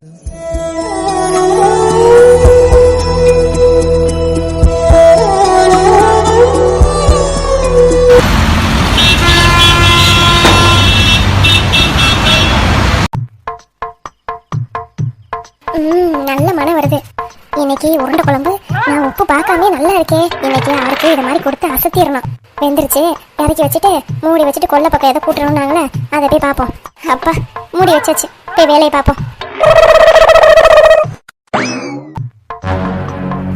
நல்ல மனம் வருது. இன்னைக்கு உருண்டை குழம்பு நான் உப்பு பார்க்காம நல்லா இருக்கே இன்னைக்கு யாருக்கு இதை மாதிரி கொடுத்து அசத்திடணும். வெந்துருச்சு. இறக்கி வச்சுட்டு மூடி வச்சுட்டு கொல்லை பக்கம் எதை கூட்டணும்னாங்களே அதை போய் பார்ப்போம். அப்பா மூடி வச்சாச்சு. போய் வேலையை பார்ப்போம்.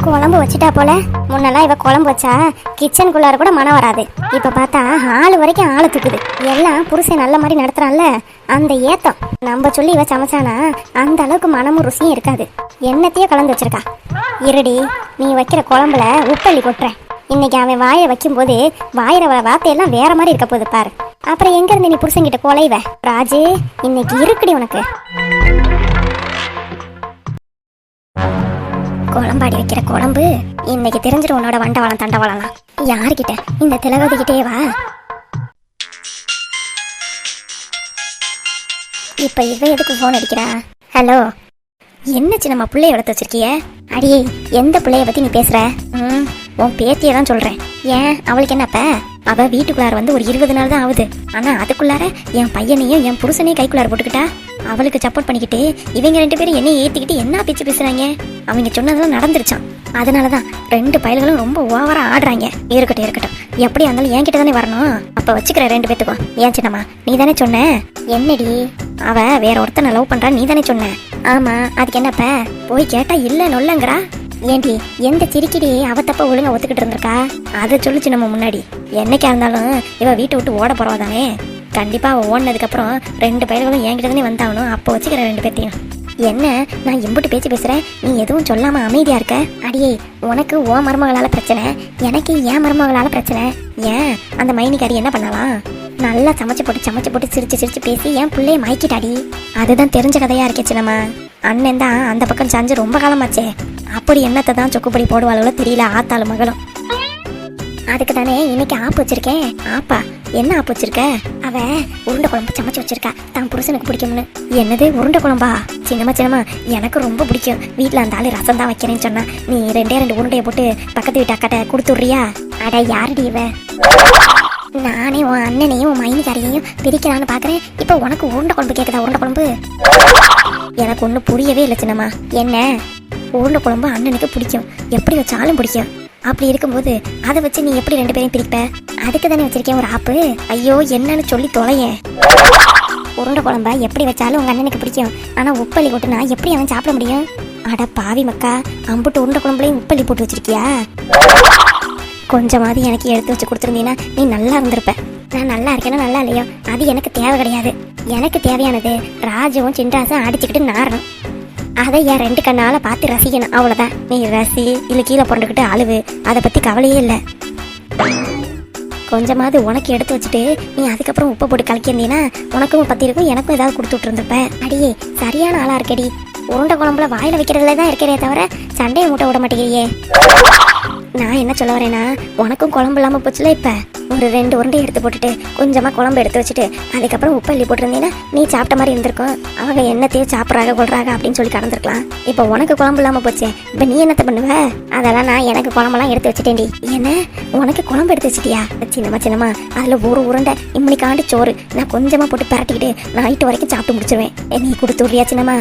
குழம்பு வச்சுட்டா போல? முன்னெல்லாம் இவ குழம்பு வச்சா கிச்சனுக்குள்ளார கூட மனம் வராது. இப்ப பார்த்தா ஆளு வரைக்கும் ஆளு தூக்குது. எல்லாம் புருஷன் நல்ல மாதிரி நடத்துறான்ல? அந்த ஏத்தம். நம்ம சொல்லி இவ சமைச்சானா அந்த அளவுக்கு மனமும் ருசியும் இருக்காது. என்னத்தையே கலந்து வச்சிருக்கா. இருடி நீ வைக்கிற குழம்புல உப்பள்ளி கொட்டுறேன். இன்னைக்கு அவன் வாயை வைக்கும்போது வாயிற வ- வார்த்தையெல்லாம் வேற மாதிரி இருக்க போகுது பாரு. அப்புறம் எங்க இருந்து நீ புருஷன்கிட்ட குலைவ ராஜு இன்னைக்கு இருக்குடி உனக்கு. குழம்பாடி வைக்கிற குழம்பு இன்னைக்கு தெரிஞ்சிடும் உன்னோட வண்டவாளம் தண்டவாளம்லாம். யாருக்கிட்ட இந்த திலகதிக்கிட்டே வா. இப்ப இவ எதுக்கு ஃபோன் அடிக்கிறா? ஹலோ என்ன சின்னம்மா பிள்ளைய வளர்த்து வச்சிருக்கிய? அடியே எந்த பிள்ளைய பத்தி நீ பேசுற? ம் உன் பேத்தியை தான் சொல்றேன். ஏன்? அவளுக்கு என்னப்ப அவ வீட்டுக்குள்ளார வந்து ஒரு இருபது நாள் தான் ஆகுது. ஆனா அதுக்குள்ளார என் பையனையும் என் புருஷனையும் கைக்குள்ளார போட்டுக்கிட்டா? அவளுக்கு சப்போர்ட் பண்ணிக்கிட்டு இவங்க ரெண்டு பேரும் என்னையை ஏத்திக்கிட்டு என்ன பேச்சு பேசுறாங்க? அவங்க சொன்னதெல்லாம் நடந்துருச்சான் அதனாலதான் ரெண்டு பயல்களும் ரொம்ப ஓவராக ஆடுறாங்க. இருக்கட்டும் இருக்கட்டும். எப்படியா இருந்தாலும் என்கிட்ட தானே வரணும். அப்போ வச்சுக்கிற ரெண்டு பேத்துக்கும். ஏன் சின்னம்மா? நீ தானே சொன்ன? என்னடி? அவ வேற ஒருத்தனை லவ் பண்ணுறான் நீ தானே சொன்ன? ஆமா அதுக்கு என்னப்ப? போய் கேட்டால் இல்லை நொல்லங்கிறா ஏண்டி எந்த சிரிக்கிடி அவ தப்ப ஒழுங்கா ஒத்துக்கிட்டு இருந்திருக்கா? அதை சொல்லுச்சு நம்ம முன்னாடி. என்னைக்கா இருந்தாலும் இவ வீட்டை விட்டு ஓட போறவ தானே. கண்டிப்பா அவ ஓடினதுக்கு அப்புறம் ரெண்டு பயிர்களும் என்கிட்ட தானே வந்தாகணும். அப்போ வச்சுக்கிற ரெண்டு பேர்த்தையும் என்ன? நான் எம்பிட்டு பேச்சு பேசுகிறேன் நீ எதுவும் சொல்லாமல் அமைதியாக இருக்க. அடியே உனக்கு ஓ மருமகளால் பிரச்சனை. எனக்கு ஏன் மருமகளால் பிரச்சனை. ஏன்? அந்த மைனிக்காரி என்ன பண்ணலாம் நல்லா சமைச்சு போட்டு சமைச்சு போட்டு சிரிச்சு சிரிச்சு பேசி என் பிள்ளைய மயக்கிட்டாடி. அதுதான் தெரிஞ்ச கதையாக இருக்கே சின்னம்மா. அண்ணன் தான் அந்த பக்கம் சாஞ்சு ரொம்ப காலமாச்சே. அப்படி என்னத்தை தான் சொக்குப்படி போடுவாளோ தெரியல ஆத்தாளு மகளும். அதுக்கு தானே இன்னைக்கு ஆப் வச்சிருக்கேன். ஆப்பா என்ன ஆப்பு வச்சிருக்க? அவ உருண்டை குழம்பு சமைச்சு வச்சிருக்கா. தான் புருஷனுக்கு பிடிக்கும்னு. என்னது உருண்டை குழம்பா? சின்னம்மா சின்னம்மா எனக்கு ரொம்ப பிடிக்கும். வீட்டில் அந்த ஆள் ரசம் தான் வைக்கிறேன்னு சொன்னா நீ ரெண்டே ரெண்டு உருண்டையை போட்டு பக்கத்து வீட்டு அக்காட்ட கொடுத்துட்றியா? அட யாருடி இவ? நானே உன் அண்ணனையும் உன் மைனிக்காரியையும் பிரிக்கலான்னு பாக்குறேன். இப்போ உனக்கு உருண்டை குழம்பு கேட்குதா உருண்டை குழம்பு? எனக்கு ஒன்றும் புரியவே இல்லை சின்னம்மா. என்ன? உருண்டை குழம்பு அண்ணனுக்கு பிடிக்கும். எப்படி வச்சாலும் பிடிக்கும். அப்படி இருக்கும்போது அதை வச்சு நீ எப்படி ரெண்டு பேரையும் பிரிப்ப? அதுக்கு தானே வச்சிருக்கேன் ஒரு ஆப்பு. ஐயோ என்னன்னு சொல்லி தொலையேன் உருண்டை குழம்ப எப்படி வச்சாலும் உங்க அண்ணனுக்கு பிடிக்கும். ஆனா உப்பள்ளி கொட்டுனா எப்படி அவன் சாப்பிட முடியும்? அட பாவி மக்கா அம்புட்டு உருண்டை குழம்புலையும் உப்பள்ளி போட்டு வச்சிருக்கியா? கொஞ்சமாவது எனக்கு எடுத்து வச்சு கொடுத்துருந்தீங்கன்னா நீ நல்லா இருந்திருப்ப. நான் நல்லா இருக்கேனா நல்லா இல்லையோ? அது எனக்கு தேவை கிடையாது. எனக்கு தேவையானது ராஜுவும் சின்ராசும் அடிச்சுக்கிட்டு நாரணும் அதை என் ரெண்டு கண்ணால் பார்த்து ரசிக்கணும். அவ்வளோதான் நீ ரசி இல்லை கீழே புரண்டுக்கிட்டு அழுவு. அதை பற்றி கவலையே இல்லை. கொஞ்சமாவது உனக்கு எடுத்து வச்சுட்டு நீ அதுக்கப்புறம் உப்பு போட்டு கலக்கியிருந்தீங்கன்னா உனக்கும் பற்றி இருக்கும் எனக்கும் ஏதாவது கொடுத்து விட்டுருந்துருப்ப. அடியே சரியான ஆளாக இருக்கடி. உருண்டை குழம்புல வாயில் வைக்கிறதுல தான் இருக்கிறே தவிர சண்டையை மூட்டை விட மாட்டேங்கிறியே. நான் என்ன சொல்ல வரேன்னா உனக்கும் குழம்பு இல்லாமல் போச்சுல இப்போ? ஒரு ரெண்டு உருண்டை எடுத்து போட்டுட்டு கொஞ்சமாக குழம்பு எடுத்து வச்சுட்டு அதுக்கப்புறம் உப்பு அள்ளி போட்டிருந்தீங்கன்னா நீ சாப்பிட்ட மாதிரி இருந்திருக்கும். அவங்க என்னத்தையும் சாப்பிட்றாங்க கொள்றாங்க அப்படின்னு சொல்லி கடந்திருக்கலாம். இப்போ உனக்கு குழம்பு இல்லாமல் போச்சே இப்போ நீ என்னத்த பண்ணுவ? அதெல்லாம் நான் எனக்கு குழம்பெல்லாம் எடுத்து வச்சுட்டேன்டி. என்ன? உனக்கு குழம்பு எடுத்து வச்சிட்டியா? சின்னமா சின்னமா அதில் ஒரு உருண்டை இம்மணி காண்டு சோறு. நான் கொஞ்சமாக போட்டு பரட்டிக்கிட்டு நைட்டு வரைக்கும் சாப்பிட்டு முடிச்சிருவேன். நீ கொடுத்து விடுறியா சின்னமா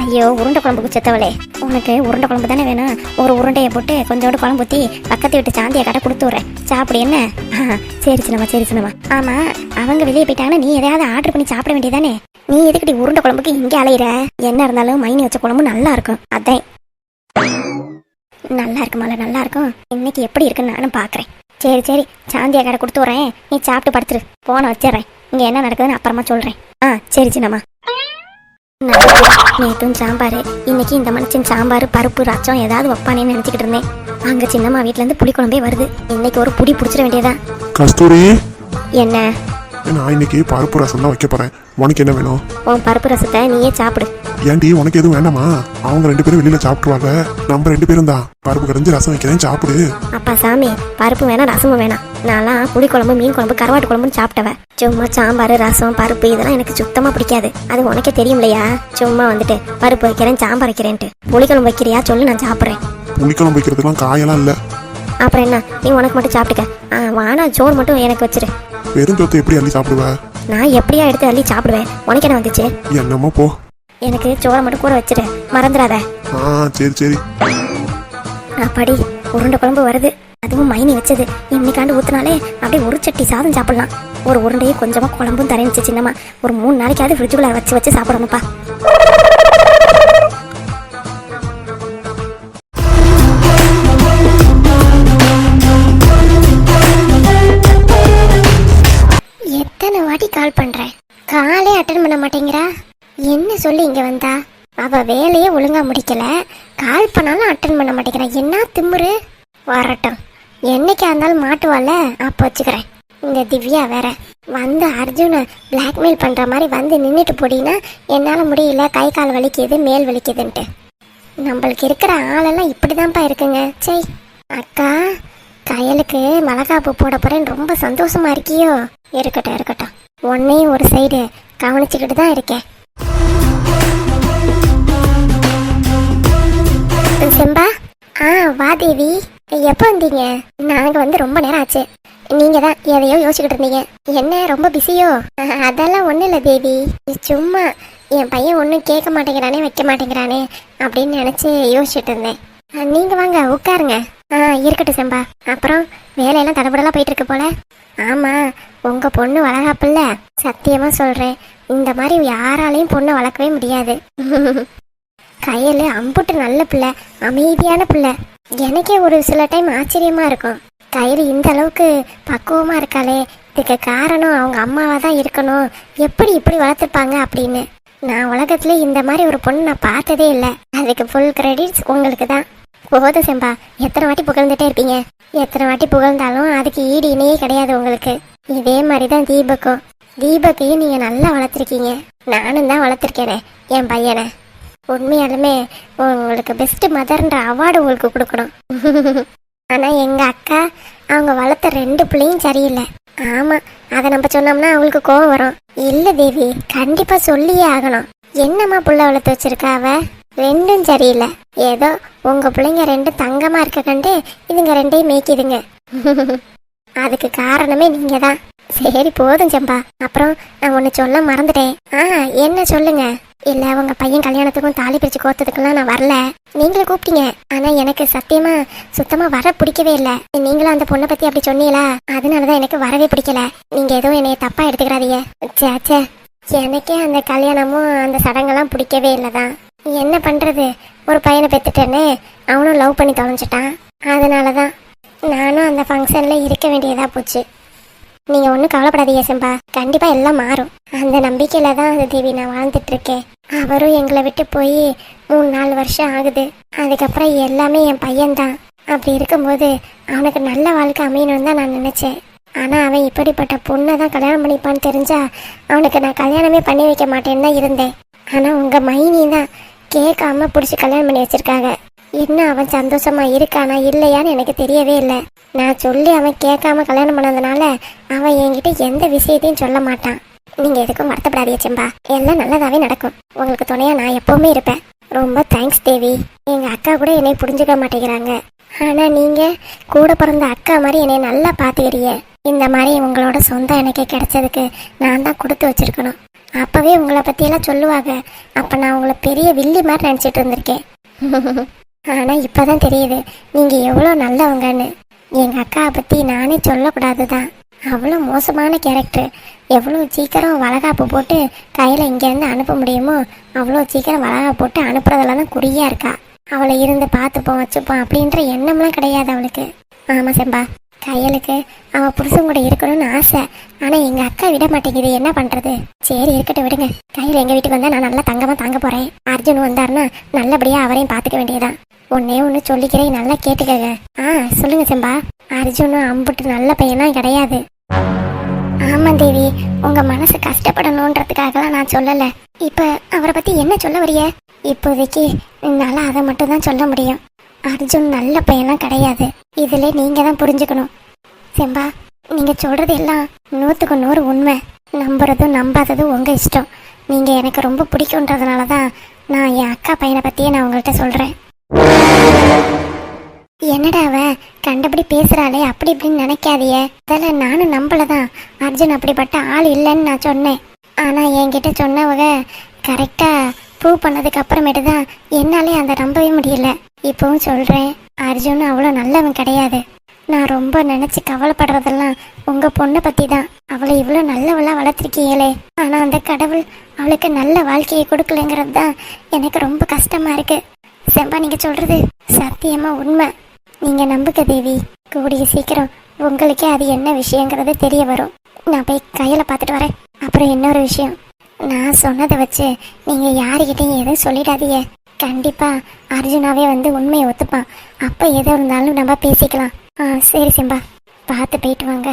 ஐயோ உருண்டை குழம்புக்கு செத்தவளே. உனக்கு உருண்டை குழம்பு தானே வேணும்? ஒரு உருண்டையை போட்டு கொஞ்சோண்டு குழம்பு ஊற்றி பக்கத்து வீட்டு சாந்தியை கடை கொடுத்து விட்றேன். சாப்பிடு என்ன? ஆ, சரி சின்னம்மா சரி சின்னம்மா. ஆமா அவங்க வெளியே போயிட்டாங்கன்னா நீ எதையாவது ஆர்டர் பண்ணி சாப்பிட வேண்டியதானே நீ எதுக்கடி உருண்டை குழம்புக்கு இங்கே அலையிற? என்ன இருந்தாலும் மைனி வச்ச குழம்பு நல்லா இருக்கும். அதான். நல்லா இருக்குமால நல்லா இருக்கும்? இன்னைக்கு எப்படி இருக்குன்னு நானும் பார்க்குறேன் சரி சரி சாந்தியா கடை கொடுத்து வரேன் நீ சாப்பிட்டு படுத்துரு. போன வச்சிடுறேன். இங்கே என்ன நடக்குதுன்னு அப்புறமா சொல்கிறேன் ஆ சரி சின்னம்மா. நேற்றும் சாம்பார்? இன்னைக்கு இந்த மனுஷன் சாம்பார் பருப்பு ரசம் ஏதாவது வைப்பானேன்னு நினச்சிக்கிட்டு இருந்தேன். அங்கே சின்னம்மா வீட்டிலேருந்து புளிக்குழம்பே வருது. இன்னைக்கு ஒரு புடி பிடிச்சிட வேண்டியதா கஸ்தூரி. என்ன? நான் இன்னைக்கு பருப்பு ரசம் தான் வைக்க போறேன். உனக்கு என்ன வேணும்? உன் பருப்பு ரசத்தை நீயே சாப்பிடு. ஏன்டி உனக்கு எதுவும் வேண்டாமா? அவங்க ரெண்டு பேரும் வெளியில சாப்பிட்டுருவாங்க. நம்ம ரெண்டு பேரும் தான். பருப்பு கடைஞ்சு ரசம் வைக்கிறேன் சாப்பிடு. அப்பா சாமி பருப்பு வேணாம் ரசமும் வேணாம். நான்லாம் புளிக்குழம்பு மீன் குழம்பு கருவாட்டு குழம்புன்னு சாப்பிட்டவ. சும்மா சாம்பார் ரசம் பருப்பு இதெல்லாம் எனக்கு சுத்தமா பிடிக்காது. அது உனக்கே தெரியும் இல்லையா சும்மா வந்துட்டு பருப்பு வைக்கிறேன் சாம்பார் வைக்கிறேன்ட்டு. புளிக்குழம்பு வைக்கிறியா? சொல்லு நான் சாப்பிட்றேன். புளிக்குழம்பு வைக்கிறதுக்கெல்லாம் காயெல்லாம் இல்லை. அப்புறம் என்ன? நீ உனக்கு மட்டும் சாப்பிட்டுக்க. வானா சோறு மட்டும் எனக்கு வச்சிரு. பெருஞ்சோத்தை எப்படி அள்ளி சாப்பிடுவ? நான் எப்படியா எடுத்து அள்ளி சாப்பிடுவேன். உனக்கு என்ன வந்துச்சு? என்னமோ போ. எனக்கு சோறை மட்டும் கூட வச்சிரு. மறந்துடாத. ஆ சரி சரி. அப்படி உருண்டை குழம்பு வருது. அதுவும் மைனி வச்சது. இன்னைக்காண்டு ஊத்துனாலே அப்படியே ஒரு சட்டி சாதம் சாப்பிடலாம். ஒரு உருண்டையே கொஞ்சமா குழம்பும் தரணிச்சு சின்னமா ஒரு மூணு நாளைக்காவது ஃப்ரிட்ஜுக்குள்ள வச்சு வச்சு சாப்பிடணும்ப்பா. சொல்லி இங்கே வந்தா? அவ வேலையே ஒழுங்கா முடிக்கல. கால் பண்ணாலும் அட்டன் பண்ண மாட்டேங்கிறான் என்ன திம்முரு வரட்டும். என்னைக்கா இருந்தாலும் மாட்டுவால அப்போ வச்சுக்கிறேன். இந்த திவ்யா வேற. வந்து அர்ஜுனை பிளாக்மெயில் பண்ற மாதிரி வந்து நின்றுட்டு போடின்னா என்னால் முடியல. கை கால் வலிக்குது மேல் வலிக்குதுன்ட்டு. நம்மளுக்கு இருக்கிற ஆளெல்லாம் இப்படிதான்ப்பா இருக்குங்க. சை அக்கா கையலுக்கு மிளகாப்பு போட போறேன்னு ரொம்ப சந்தோஷமா இருக்கியோ? இருக்கட்டும் இருக்கட்டும். உன்னையும் ஒரு சைடு கவனிச்சுக்கிட்டு தான் இருக்கேன். செம்பா. ஆ வா தேவி. எப்போ வந்தீங்க? நாங்க வந்து ரொம்ப நேரம் ஆச்சு. நீங்க தான் எதையோ யோசிச்சுக்கிட்டு இருந்தீங்க. என்ன ரொம்ப பிஸியோ அதெல்லாம் ஒன்றும் இல்லை தேவி. சும்மா என் பையன் ஒன்றும் கேட்க மாட்டேங்கிறானே வைக்க மாட்டேங்கிறானே அப்படின்னு நினச்சி யோசிச்சுட்டு இருந்தேன். நீங்க வாங்க உட்காருங்க. ஆ இருக்கட்டும் செம்பா. அப்புறம் வேலையெல்லாம் தடபடலாம் போயிட்டு இருக்கு போல. ஆமா உங்க பொண்ணு வளகாப்புல சத்தியமா சொல்றேன். இந்த மாதிரி யாராலையும் பொண்ணை வளர்க்கவே முடியாது. கையில் அம்புட்டு நல்ல பிள்ளை அமைதியான பிள்ளை. எனக்கே ஒரு சில டைம் ஆச்சரியமா இருக்கும். கையில் இந்த அளவுக்கு பக்குவமாக இருக்காளே. இதுக்கு காரணம் அவங்க அம்மாவாக தான் இருக்கணும். எப்படி இப்படி வளர்த்துருப்பாங்க அப்படின்னு. நான் உலகத்துல இந்த மாதிரி ஒரு பொண்ணு நான் பார்த்ததே இல்லை. அதுக்கு ஃபுல் கிரெடிட்ஸ் உங்களுக்கு தான். போதும் செம்பா எத்தனை வாட்டி புகழ்ந்துட்டே இருப்பீங்க. எத்தனை வாட்டி புகழ்ந்தாலும் அதுக்கு ஈடு இணையே கிடையாது உங்களுக்கு. இதே மாதிரி தான் தீபக்கும். தீபக்கையும் நீங்கள் நல்லா வளர்த்துருக்கீங்க. நானும் தான் வளர்த்துருக்கேனே என் பையனை. உண்மையாலுமே உங்களுக்கு பெஸ்ட் மதர்ன்ற அவார்டு உங்களுக்கு கொடுக்கணும். ஆனால் எங்க அக்கா அவங்க வளர்த்த ரெண்டு பிள்ளையும் சரியில்லை. ஆமாம் அதை நம்ம சொன்னோம்னா அவங்களுக்கு கோவம் வரும். இல்லை தேவி கண்டிப்பாக சொல்லியே ஆகணும். என்னம்மா புள்ள வளர்த்து வச்சிருக்கா அவ? ரெண்டும் சரியில்லை. ஏதோ உங்க பிள்ளைங்க ரெண்டும் தங்கமாக இருக்க கண்டு இதுங்க ரெண்டையும் மேய்க்கிதுங்க. அதுக்கு காரணமே நீங்கள் தான் சரி போதும் செம்பா. அப்புறம் நான் ஒன்று சொல்ல மறந்துட்டேன். ஆ என்ன சொல்லுங்க? இல்ல உங்க பையன் கல்யாணத்துக்கும் தாலி பிரிச்சு கோத்ததுக்கெல்லாம் நான் வரல. நீங்களும் கூப்பிட்டீங்க. ஆனா எனக்கு சத்தியமா சுத்தமா வர பிடிக்கவே இல்ல. நீங்களும் அந்த பொண்ணை பத்தி அப்படி சொன்னீங்களா? அதனாலதான் எனக்கு வரவே பிடிக்கல. நீங்க எதுவும் என்னைய தப்பா எடுத்துக்கிறாதீங்க ச்சே ச்சே. எனக்கே அந்த கல்யாணமும் அந்த சடங்கெல்லாம் பிடிக்கவே இல்லதான். என்ன பண்றது? ஒரு பையனை பெற்றுட்டேன்னு அவனும் லவ் பண்ணி தொலைஞ்சிட்டான். அதனாலதான் நானும் அந்த ஃபங்க்ஷன்ல இருக்க வேண்டியதா போச்சு. நீங்க ஒன்றும் கவலைப்படாதீங்க செம்பா. கண்டிப்பா எல்லாம் மாறும். அந்த நம்பிக்கையில தான் அது தேவி நான் வாழ்ந்துட்டு இருக்கேன். அவரும் எங்களை விட்டு போய் மூணு நாலு வருஷம் ஆகுது. அதுக்கப்புறம் எல்லாமே என் பையன்தான். அப்படி இருக்கும்போது அவனுக்கு நல்ல வாழ்க்கை அமையணும்னு தான் நான் நினைச்சேன். ஆனா அவன் இப்படிப்பட்ட பொண்ணை தான் கல்யாணம் பண்ணிப்பான்னு தெரிஞ்சா அவனுக்கு நான் கல்யாணமே பண்ணி வைக்க மாட்டேன்னு தான் இருந்தேன். ஆனா உங்க மைனி தான் கேட்காம பிடிச்சி கல்யாணம் பண்ணி வச்சிருக்காங்க. இன்னும் அவன் சந்தோஷமா இருக்கானா இல்லையான்னு எனக்கு தெரியவே இல்லை. நான் சொல்லி அவன் கேட்காம கல்யாணம் பண்ணதுனால அவன் என்கிட்ட எந்த விஷயத்தையும் சொல்ல மாட்டான். நீங்க எதுக்கும் வருத்தப்படாதீங்க செம்பா. எல்லாம் நல்லதாவே நடக்கும். உங்களுக்கு துணையா நான் எப்பவுமே இருப்பேன். ரொம்ப தேங்க்ஸ் தேவி. எங்க அக்கா கூட என்னை புரிஞ்சுக்க மாட்டேங்கிறாங்க. ஆனா நீங்க கூட பிறந்த அக்கா மாதிரி என்னை நல்லா பாத்துக்கிறீங்க. இந்த மாதிரி உங்களோட சொந்தம் எனக்கு கிடைச்சதுக்கு நான் தான் கொடுத்து வச்சிருக்கணும். அப்பவே உங்களை பத்தி எல்லாம் சொல்லுவாங்க. அப்ப நான் உங்களை பெரிய வில்லி மாதிரி நினைச்சிட்டு இருந்திருக்கேன். ஆனால் இப்போ தான் தெரியுது. நீங்கள் எவ்வளோ நல்லவங்கன்னு. எங்கள் அக்காவை பற்றி நானே சொல்லக்கூடாது தான் அவ்வளோ மோசமான கேரக்டர் எவ்வளோ சீக்கிரம் வளகாப்பு போட்டு கையில் இங்கேருந்து அனுப்ப முடியுமோ அவ்வளோ சீக்கிரம் வளகாப்பு போட்டு அனுப்புறதுல தான் குறியாக இருக்கா. அவளை இருந்து பார்த்துப்போம் வச்சுப்போம் அப்படின்ற எண்ணம்லாம் கிடையாது அவளுக்கு. ஆமாம் செம்பா. கையலுக்கு அவன் புருஷன் கூட இருக்கணும்னு ஆசை. ஆனால் எங்கள் அக்கா விட மாட்டேங்குது. என்ன பண்ணுறது சரி இருக்கட்டும் விடுங்க. கையில் எங்கள் வீட்டுக்கு வந்தால் நான் நல்லா தங்கமாக தாங்க போகிறேன் அர்ஜுன் வந்தாருன்னா நல்லபடியாக அவரையும் பார்த்துக்க வேண்டியதான் ஒன்னே ஒன்று சொல்லிக்கிறேன் நல்லா கேட்டுக்கங்க. ஆ சொல்லுங்க செம்பா. அர்ஜுனும் அம்புட்டு நல்ல பையனா கிடையாது. ஆமா தேவி உங்க மனசு கஷ்டப்படணுன்றதுக்காகலாம் நான் சொல்லல. இப்ப அவரை பத்தி என்ன சொல்ல வரிய? இப்போதைக்கு என்னால அதை மட்டும் தான் சொல்ல முடியும். அர்ஜுன் நல்ல பையனா கிடையாது. இதுல நீங்க தான் புரிஞ்சுக்கணும். செம்பா நீங்க சொல்றது எல்லாம் நூற்றுக்கு நூறு உண்மை. நம்புறதும் நம்பாததும் உங்க இஷ்டம். நீங்க எனக்கு ரொம்ப பிடிக்குன்றதுனால தான் நான் என் அக்கா பையனை பத்தியே நான் உங்கள்கிட்ட சொல்றேன். என்னடா அவ? கண்டபடி பேசுறாளே அப்படி இப்படின்னு நினைக்காதியே அதெல்லாம் நானும் நம்பலதான். அர்ஜுன் அப்படிப்பட்ட ஆள் இல்லைன்னு நான் சொன்னேன். ஆனா என்கிட்ட சொன்னவங்க கரெக்டா ப்ரூவ் பண்ணதுக்கு அப்புறமேட்டு தான் என்னாலே அந்த நம்பவே முடியல. இப்பவும் சொல்றேன் அர்ஜுன் அவ்வளோ நல்லவன் கிடையாது. நான் ரொம்ப நினைச்சு கவலைப்படுறதெல்லாம் உங்க பொண்ணை பத்தி தான் அவளை இவ்வளோ நல்லவளா வளர்த்துருக்கீங்களே. ஆனா அந்த கடவுள் அவளுக்கு நல்ல வாழ்க்கையை கொடுக்கலங்கிறது தான் எனக்கு ரொம்ப கஷ்டமா இருக்கு. செம்பா நீங்க சொல்றது சத்தியமா உண்மை. நீங்க நம்புக தேவி. கூடிய சீக்கிரம் உங்களுக்கே அது என்ன விஷயங்கிறது தெரிய வரும். நான் போய் கையில பார்த்துட்டு வரேன். அப்புறம் இன்னொரு விஷயம். நான் சொன்னதை வச்சு நீங்க யாருக்கிட்டையும் எதுவும் சொல்லிடாதீங்க. கண்டிப்பா அர்ஜுனாவே வந்து உண்மையை ஒத்துப்பான். அப்ப எது இருந்தாலும் நம்ம பேசிக்கலாம். ஆ சரி செம்பா. பார்த்து போயிட்டு வாங்க.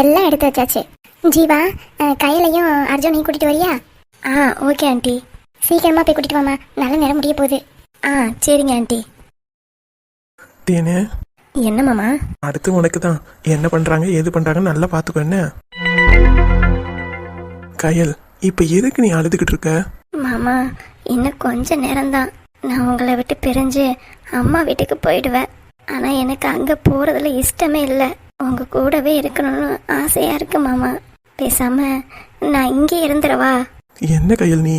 எல்லாம் எடுத்து வச்சாச்சு. ஜீவா கையிலையும் அர்ஜுனையும் கூட்டிட்டு வரியா? ஆ ஓகே ஆண்டி. சீக்கிரமா போய் கூட்டிட்டு வாமா நல்ல நேரம் முடிய போகுது. ஆ சரிங்க ஆண்டி. தேனே. என்ன மாமா? அடுத்து உனக்கு தான். என்ன பண்றாங்க ஏது பண்றாங்கன்னு நல்லா பாத்துக்கோ என்ன? கயல் இப்ப எதுக்கு நீ அழுதுகிட்டு இருக்க? மாமா இன்னும் கொஞ்ச நேரம்தான். நான் உங்களை விட்டு பிரிஞ்சு அம்மா வீட்டுக்கு போயிடுவேன். ஆனால் எனக்கு அங்கே போகிறதுல இஷ்டமே இல்லை. உங்க கூடவே இருக்கணும்னு ஆசையாக இருக்கு மாமா. பேசாம நான் இங்கே இருந்துடவா? என்ன கையல் நீ?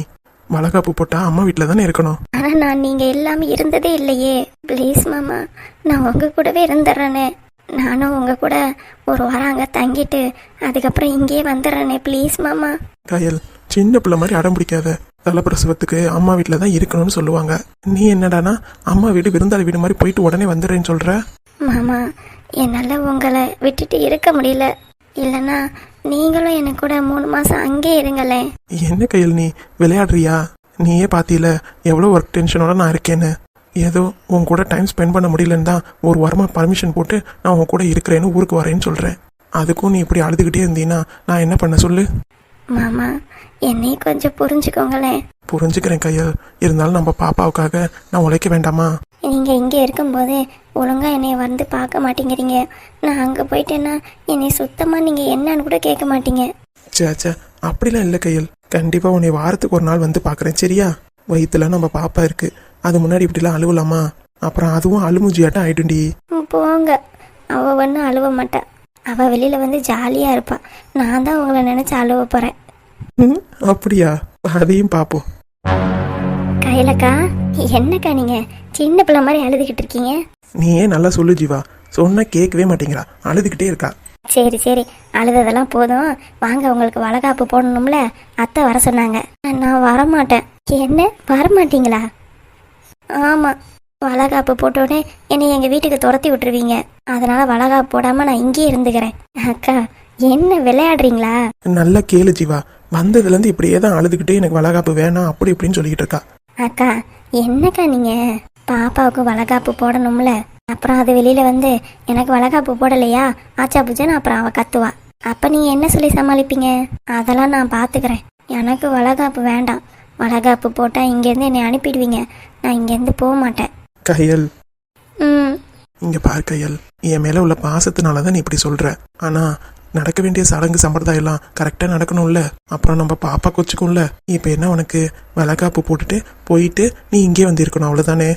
வளகாப்பு போட்டா அம்மா வீட்டில் தானே இருக்கணும். ஆனால் நான் நீங்கள் இல்லாமல் இருந்ததே இல்லையே. ப்ளீஸ் மாமா நான் உங்கள் கூடவே இருந்துடுறேனே நானும் உங்கள் கூட ஒரு வாரம் அங்கே தங்கிட்டு அதுக்கப்புறம் இங்கேயே வந்துடுறேனே ப்ளீஸ் மாமா. கயல் சின்ன பிள்ளை மாதிரி அடம் பிடிக்காத. தலைப்பிரசவத்துக்கு அம்மா வீட்டில் தான் இருக்கணும்னு சொல்லுவாங்க. நீ என்னடானா அம்மா வீடு விருந்தாளி வீடு மாதிரி போயிட்டு உடனே வந்துடுறேன்னு சொல்ற? மாமா என்னால் உங்களை விட்டுட்டு இருக்க முடியல. இல்லைன்னா நீங்களும் எனக்கு கூட மூணு மாதம் அங்கே இருங்களேன் என்ன கையல் நீ? விளையாடுறியா? நீயே பாத்தியில எவ்வளோ ஒர்க் டென்ஷனோட நான் இருக்கேன்னு. ஏதோ உன் கூட டைம் ஸ்பெண்ட் பண்ண முடியலன்னு தான் ஒரு வாரமாக பர்மிஷன் போட்டு நான் உன் கூட இருக்கிறேன்னு ஊருக்கு வரேன்னு சொல்கிறேன் அதுக்கும் நீ இப்படி அழுதுகிட்டே இருந்தீன்னா நான் என்ன பண்ண சொல்லு? மாமா என்னையும் கொஞ்சம் புரிஞ்சுக்கோங்களேன். புரிஞ்சுக்கிறேன் கையல். இருந்தாலும் நம்ம பாப்பாவுக்காக நான் உழைக்க வேண்டாமா? நீங்கள் இங்கே இருக்கும்போது ஒழுங்காக என்னை வந்து பார்க்க மாட்டேங்கிறீங்க. நான் அங்கே போயிட்டேன்னா என்னை சுத்தமாக நீங்கள் என்னன்னு கூட கேட்க மாட்டீங்க. சே சே அப்படிலாம் இல்லை கையல். கண்டிப்பாக உன்னை வாரத்துக்கு ஒரு நாள் வந்து பார்க்குறேன் சரியா? வயிற்றுல நம்ம பாப்பா இருக்கு. அது முன்னாடி இப்படிலாம் அழுவலாமா? அப்புறம் அதுவும் அழுமுஜியாட்டம் ஆயிடுண்டி ம், போங்க. அவள் ஒன்றும் அழுவ மாட்டா. அவள் வெளியில் வந்து ஜாலியாக இருப்பா. நான் தான் உங்களை நினச்சி அழுவ போகிறேன் ம், அப்படியா? அதையும் பார்ப்போம் கையிலக்கா என்னக்கா நீங்கள் சின்ன பிள்ளை மாதிரி அழுதுகிட்டு இருக்கீங்க. நீயே நல்லா சொல்லு ஜீவா. சொன்னா கேட்கவே மாட்டேங்கிறா. அழுதுகிட்டே இருக்கா. சரி சரி. அழுததெல்லாம் போதும். வாங்க உங்களுக்கு வளகாப்பு போடணும்ல? அத்தை வர சொன்னாங்க. நான் வரமாட்டேன். என்ன? வரமாட்டீங்களா? ஆமாம் வளகாப்பு போட்டோடனே என்னை எங்கள் வீட்டுக்கு துரத்தி விட்டுருவீங்க. அதனால வளகாப்பு போடாமல் நான் இங்கேயே இருந்துக்கிறேன். அக்கா என்ன விளையாடுறீங்களா? நல்லா கேளு ஜீவா. வந்ததுலேருந்து இப்படியே தான் அழுதுகிட்டே எனக்கு வளகாப்பு வேணாம் அப்படி இப்படின்னு சொல்லிக்கிட்டு இருக்கா. அக்கா என்னக்கா நீங்கள் பாப்பாவுக்கு வளகாப்பு போடணும்ல. அப்புறம் அது வெளியில் வந்து எனக்கு வளகாப்பு போடலையா? ஆச்சா பூஜைன்னு அப்புறம் அவள் கத்துவா. அப்போ நீங்கள் என்ன சொல்லி சமாளிப்பீங்க? அதெல்லாம் நான் பார்த்துக்கிறேன் எனக்கு வளகாப்பு வேண்டாம். வளகாப்பு போட்டால் இங்கேருந்து என்னை அனுப்பிடுவீங்க. நான் இங்கேருந்து போக மாட்டேன். கையல். ம். இங்க பார் கையல். என் மேல உள்ள பாசத்தினால தான் நீ இப்படி சொல்ற. ஆனா நடக்க வேண்டிய சடங்கு சம்பிரதாயம் எல்லாம் கரெக்டா நடக்கணும்ல. அப்புறம் நம்ம பாப்பா கொச்சுக்கும்ல. இப்ப என்ன உனக்கு? வளகாப்பு போட்டுட்டு போயிட்டு நீ இங்கே வந்து இருக்கணும் அவ்வளவுதானே?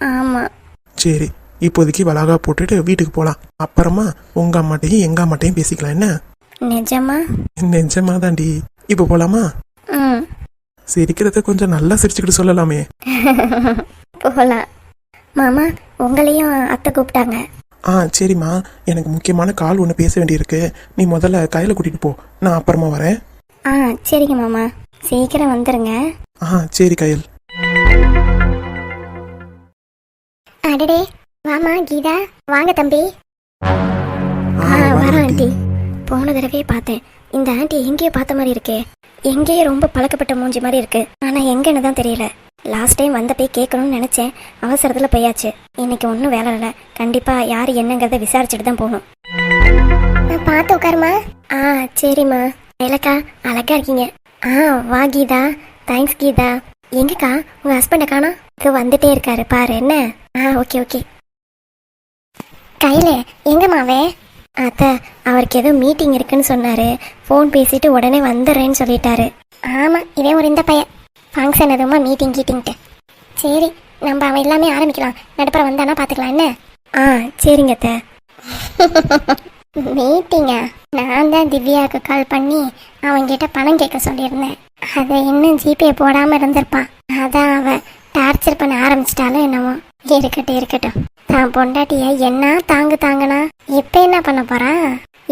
ஆமாம் சரி இப்போதைக்கு வளகா போட்டுட்டு வீட்டுக்கு போலாம். அப்புறமா உங்க அம்மாட்டையும் எங்க அம்மாட்டையும் பேசிக்கலாம் என்ன? நிஜமா? நிஜமா தாண்டி இப்போ போலாமா? ம். சிரிக்கிறத கொஞ்சம் நல்லா சிரிச்சுக்கிட்டு சொல்லலாமே. போகலாம் மாமா உங்களையும் அத்தை கூப்பிட்டாங்க. ஆ சரிம்மா. எனக்கு முக்கியமான கால் ஒன்று பேச வேண்டியிருக்கு. நீ முதல்ல கையில் கூட்டிட்டு போ. நான் அப்புறமா வரேன். ஆ சரிங்க மாமா. சீக்கிரம் வந்துடுங்க ஆ சரி கையல். அடடே வாமா கீதா வாங்க தம்பி. வரோம் வரேன் ஆண்டி. போன தடவையே பார்த்தேன். இந்த ஆண்டி எங்கேயோ பார்த்த மாதிரி இருக்கே. எங்கேயோ ரொம்ப பழக்கப்பட்ட மூஞ்சி மாதிரி இருக்கு. ஆனா எங்கன்னு தான் தெரியல. லாஸ்ட் டைம் வந்த போய் கேட்கணும்னு நினைச்சேன். அவசரத்துல போயாச்சு. இன்னைக்கு ஒன்றும் வேலை இல்லை. கண்டிப்பா யார் என்னங்கிறத விசாரிச்சுட்டு தான் போகணும். நான் பார்த்து உட்காருமா? ஆ சரிம்மா. இலக்கா அழகா இருக்கீங்க. ஆ வா கீதா. தேங்க்ஸ் கீதா. எங்கக்கா உங்க ஹஸ்பண்டை காணா வந்துட்டே இருக்காரு பாரு என்ன? ஆ ஓகே ஓகே. கையில எங்கம்மாவே அத்த அவருக்கு ஏதோ மீட்டிங் இருக்குன்னு சொன்னாரு. ஃபோன் பேசிட்டு உடனே வந்துடுறேன்னு சொல்லிட்டாரு. ஆமா இவன் ஒரு இந்த பையன். ஃபங்க்ஷன் எதுவுமா மீட்டிங் கீட்டிங்ட்டு சரி நம்ம அவன் எல்லாமே ஆரம்பிக்கலாம். நடுப்புற வந்தானா பார்த்துக்கலாம் என்ன? ஆ சரிங்க அத்த. மீட்டிங்கா நான் தான் திவ்யாவுக்கு கால் பண்ணி அவன்கிட்ட பணம் கேட்க சொல்லியிருந்தேன். அதை இன்னும் ஜிபே போடாம இருந்திருப்பான். அதான் அவன். டார்ச்சர் பண்ண ஆரம்பிச்சிட்டாலும் என்னவோ. இருக்கட்டும் இருக்கட்டும். தான் பொண்டாட்டிய என்ன தாங்கு தாங்கனா இப்ப என்ன பண்ண போறான்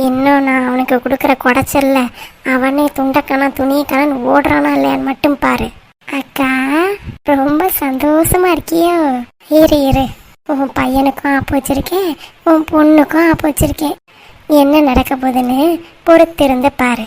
இன்னும் நான் அவனுக்கு கொடுக்குற குடைச்சல்ல அவனே துண்டக்கணா துணியக்கணான்னு ஓடுறானா இல்லையான்னு மட்டும் பாரு. அக்கா ரொம்ப சந்தோஷமா இருக்கியோ? இரு இரு. உன் பையனுக்கும் ஆப்பு வச்சிருக்கேன் உன் பொண்ணுக்கும் ஆப்பு வச்சிருக்கேன். என்ன நடக்க போகுதுன்னு பொறுத்திருந்து பாரு.